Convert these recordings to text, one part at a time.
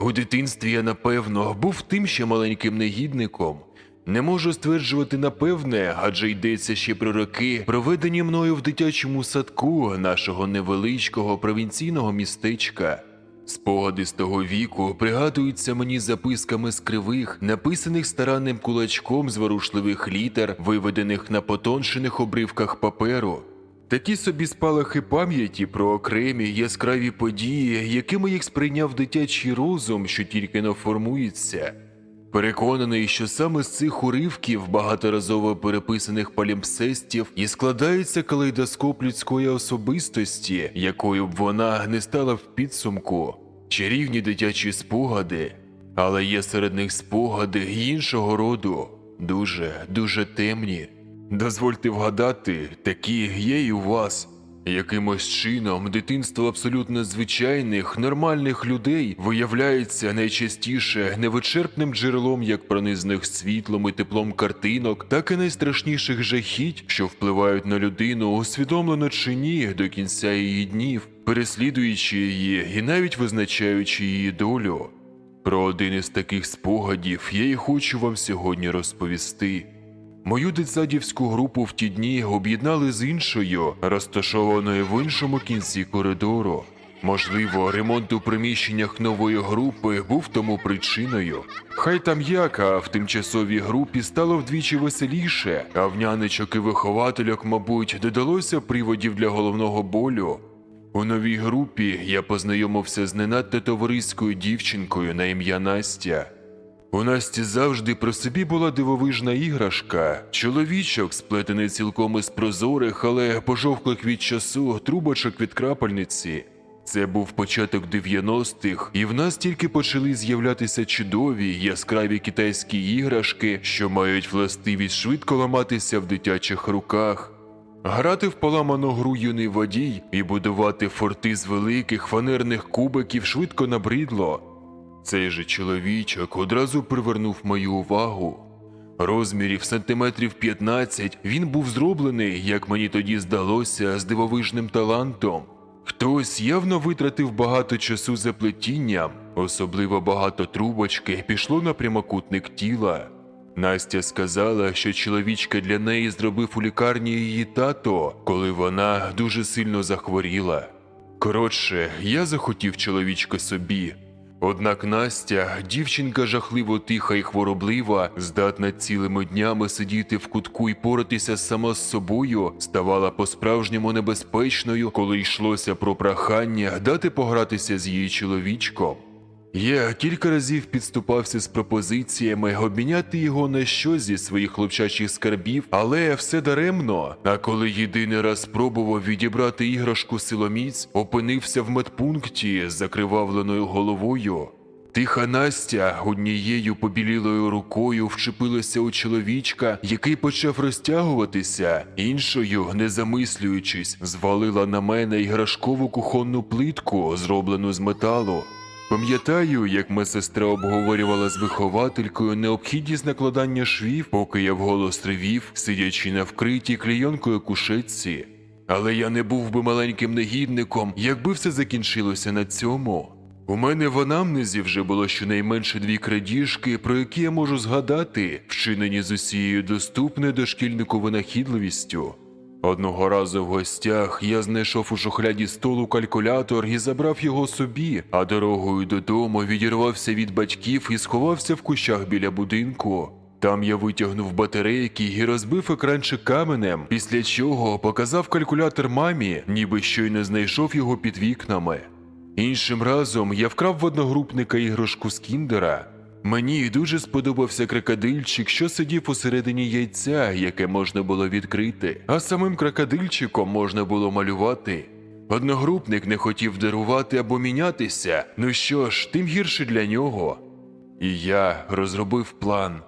У дитинстві я, напевно, був тим ще маленьким негідником. Не можу стверджувати напевне, адже йдеться ще про роки, проведені мною в дитячому садку нашого невеличкого провінційного містечка. Спогади з того віку пригадуються мені записками з кривих, написаних старанним кулачком з ворушливих літер, виведених на потоншених обривках паперу. Такі собі спалахи пам'яті про окремі яскраві події, якими їх сприйняв дитячий розум, що тільки но формується. Переконаний, що саме з цих уривків, багаторазово переписаних палімпсестів, і складається калейдоскоп людської особистості, якою б вона не стала в підсумку, чарівні дитячі спогади, але є серед них спогади іншого роду, дуже, дуже темні. Дозвольте вгадати, такі є й у вас. Якимось чином дитинство абсолютно звичайних, нормальних людей виявляється найчастіше невичерпним джерелом як пронизаних світлом і теплом картинок, так і найстрашніших жахіть, що впливають на людину, усвідомлено чи ні до кінця її днів, переслідуючи її і навіть визначаючи її долю. Про один із таких спогадів я і хочу вам сьогодні розповісти. Мою дитсадівську групу в ті дні об'єднали з іншою, розташованою в іншому кінці коридору. Можливо, ремонт у приміщеннях нової групи був тому причиною. Хай там як, а в тимчасовій групі стало вдвічі веселіше, а в нянечок і виховательок, мабуть, додалося приводів для головного болю. У новій групі я познайомився з не надто товариською дівчинкою на ім'я Настя. У Насті завжди про собі була дивовижна іграшка, чоловічок, сплетений цілком із прозорих, але пожовклих від часу трубочок від крапельниці. Це був початок 90-х, і в нас тільки почали з'являтися чудові яскраві китайські іграшки, що мають властивість швидко ламатися в дитячих руках. Грати в поламану гру юний водій і будувати форти з великих фанерних кубиків швидко набридло. Цей же чоловічок одразу привернув мою увагу. Розмірів сантиметрів 15 він був зроблений, як мені тоді здалося, з дивовижним талантом. Хтось явно витратив багато часу за плетінням, особливо багато трубочки пішло на прямокутник тіла. Настя сказала, що чоловічка для неї зробив у лікарні її тато, коли вона дуже сильно захворіла. Коротше, я захотів чоловічка собі. Однак Настя, дівчинка жахливо тиха і хвороблива, здатна цілими днями сидіти в кутку і поратися сама з собою, ставала по-справжньому небезпечною, коли йшлося про прохання дати погратися з її чоловічком. Я кілька разів підступався з пропозиціями обміняти його на щось зі своїх хлопчачих скарбів, але все даремно. А коли єдиний раз спробував відібрати іграшку силоміць, опинився в медпункті з закривавленою головою. Тиха Настя однією побілілою рукою вчепилася у чоловічка, який почав розтягуватися, іншою, не замислюючись, звалила на мене іграшкову кухонну плитку, зроблену з металу. Пам'ятаю, як медсестра обговорювала з вихователькою необхідність накладання швів, поки я вголос ревів, сидячи на вкритій клейонкою кушетці. Але я не був би маленьким негідником, якби все закінчилося на цьому. У мене в анамнезі вже було щонайменше дві крадіжки, про які я можу згадати, вчинені з усією доступною дошкільнику винахідливістю. Одного разу в гостях я знайшов у шухляді столу калькулятор і забрав його собі, а дорогою додому відірвався від батьків і сховався в кущах біля будинку. Там я витягнув батарейки і розбив екранчик каменем, після чого показав калькулятор мамі, ніби щойно знайшов його під вікнами. Іншим разом я вкрав в одногрупника іграшку з кіндера. Мені дуже сподобався крокодильчик, що сидів усередині яйця, яке можна було відкрити, а самим крокодильчиком можна було малювати. Одногрупник не хотів дарувати або мінятися, ну що ж, тим гірше для нього. І я розробив план.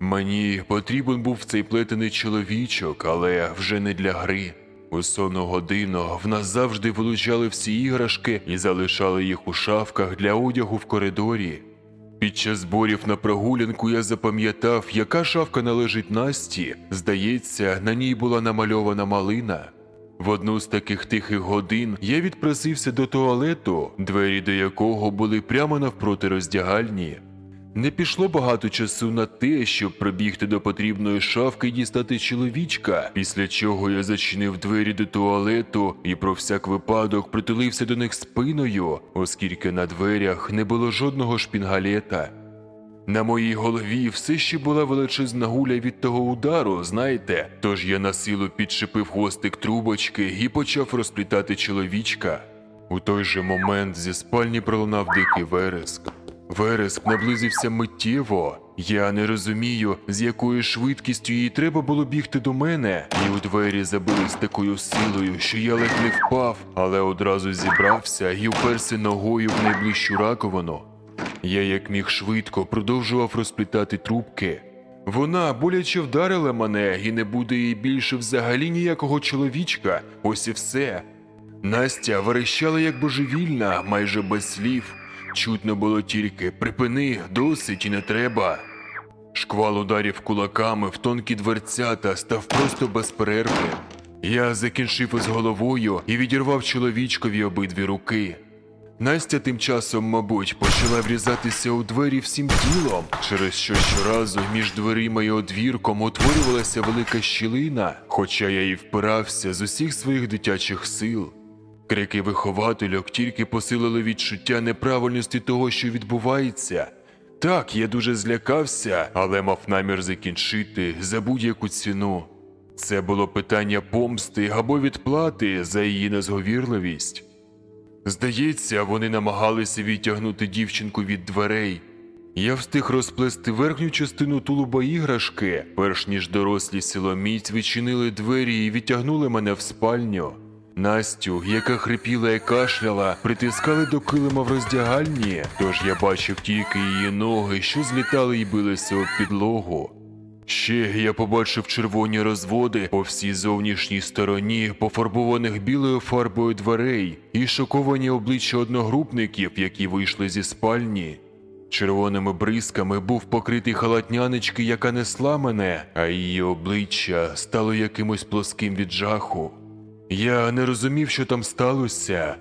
Мені потрібен був цей плетений чоловічок, але вже не для гри. У сонну годину в нас завжди вилучали всі іграшки і залишали їх у шафках для одягу в коридорі. Під час зборів на прогулянку я запам'ятав, яка шавка належить Насті. Здається, на ній була намальована малина. В одну з таких тихих годин я відпросився до туалету, двері до якого були прямо навпроти роздягальні. Не пішло багато часу на те, щоб прибігти до потрібної шафки і дістати чоловічка, після чого я зачинив двері до туалету і про всяк випадок притулився до них спиною, оскільки на дверях не було жодного шпінгалета. На моїй голові все ще була величезна гуля від того удару, знаєте, тож я на силу підшипив хвостик трубочки і почав розплітати чоловічка. У той же момент зі спальні пролунав дикий вереск. Вереск наблизився миттєво. Я не розумію, з якою швидкістю їй треба було бігти до мене, і у двері забили з такою силою, що я ледь не впав, але одразу зібрався і вперся ногою в найближчу раковину. Я як міг швидко продовжував розплітати трубки. Вона боляче вдарила мене і не буде їй більше взагалі ніякого чоловічка, ось і все. Настя верещала як божевільна, майже без слів. Чутно було тільки припини, досить і не треба. Шквал ударів кулаками в тонкі дверцята став просто безперервним. Я закінчив із головою і відірвав чоловічкові обидві руки. Настя тим часом, мабуть, почала врізатися у двері всім тілом, через що щоразу між дверима і одвірком утворювалася велика щілина, хоча я і впирався з усіх своїх дитячих сил. Крики виховательок тільки посилили відчуття неправильності того, що відбувається. Так, я дуже злякався, але мав намір закінчити за будь-яку ціну. Це було питання помсти або відплати за її незговірливість. Здається, вони намагалися відтягнути дівчинку від дверей. Я встиг розплести верхню частину тулуба іграшки, перш ніж дорослі силоміць відчинили двері і відтягнули мене в спальню. Настю, яка хрипіла і кашляла, притискали до килима в роздягальні, тож я бачив тільки її ноги, що злітали і билися об підлогу. Ще я побачив червоні розводи по всій зовнішній стороні, пофарбованих білою фарбою дверей, і шоковані обличчя одногрупників, які вийшли зі спальні. Червоними бризками був покритий халатнянички, яка несла мене, а її обличчя стало якимось плоским від жаху. Я не розумів, що там сталося.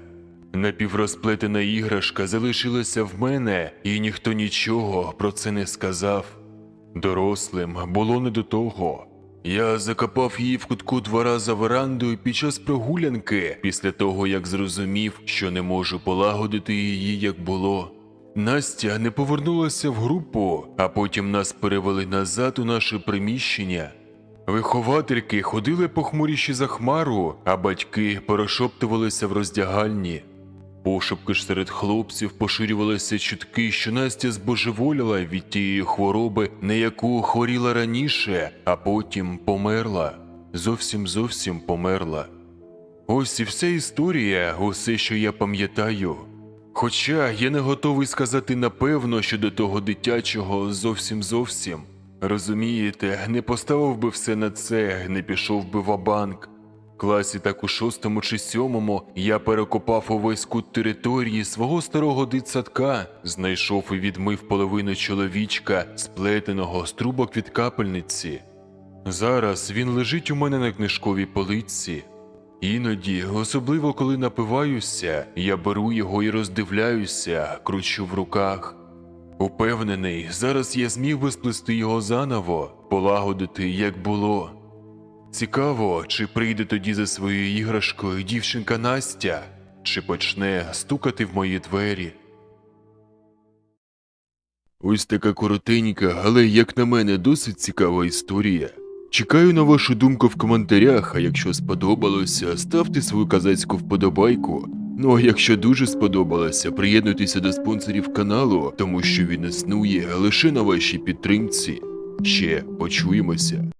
Напіврозплетена іграшка залишилася в мене, і ніхто нічого про це не сказав. Дорослим було не до того. Я закопав її в кутку двора за верандою під час прогулянки, після того як зрозумів, що не можу полагодити її, як було. Настя не повернулася в групу, а потім нас перевели назад у наше приміщення. Виховательки ходили похмуріші за хмару, а батьки перешоптувалися в роздягальні. Пошепки ж серед хлопців поширювалися чутки, що Настя збожеволіла від тієї хвороби, на яку хворіла раніше, а потім померла. Зовсім зовсім померла. Ось і вся історія, усе, що я пам'ятаю. Хоча я не готовий сказати напевно щодо того дитячого зовсім зовсім. Розумієте, не поставив би все на це, не пішов би в банк. Класі так у шостому чи сьомому я перекопав увесь кут території свого старого дитсадка, знайшов і відмив половину чоловічка, сплетеного з трубок від капельниці. Зараз він лежить у мене на книжковій полиці. Іноді, особливо коли напиваюся, я беру його і роздивляюся, кручу в руках. Упевнений, зараз я зміг би сплести його заново, полагодити, як було. Цікаво, чи прийде тоді за своєю іграшкою дівчинка Настя, чи почне стукати в мої двері. Ось така коротенька, але, як на мене, досить цікава історія. Чекаю на вашу думку в коментарях, а якщо сподобалося, ставте свою казацьку вподобайку. Ну а якщо дуже сподобалося, приєднуйтеся до спонсорів каналу, тому що він існує лише на вашій підтримці. Ще почуємося.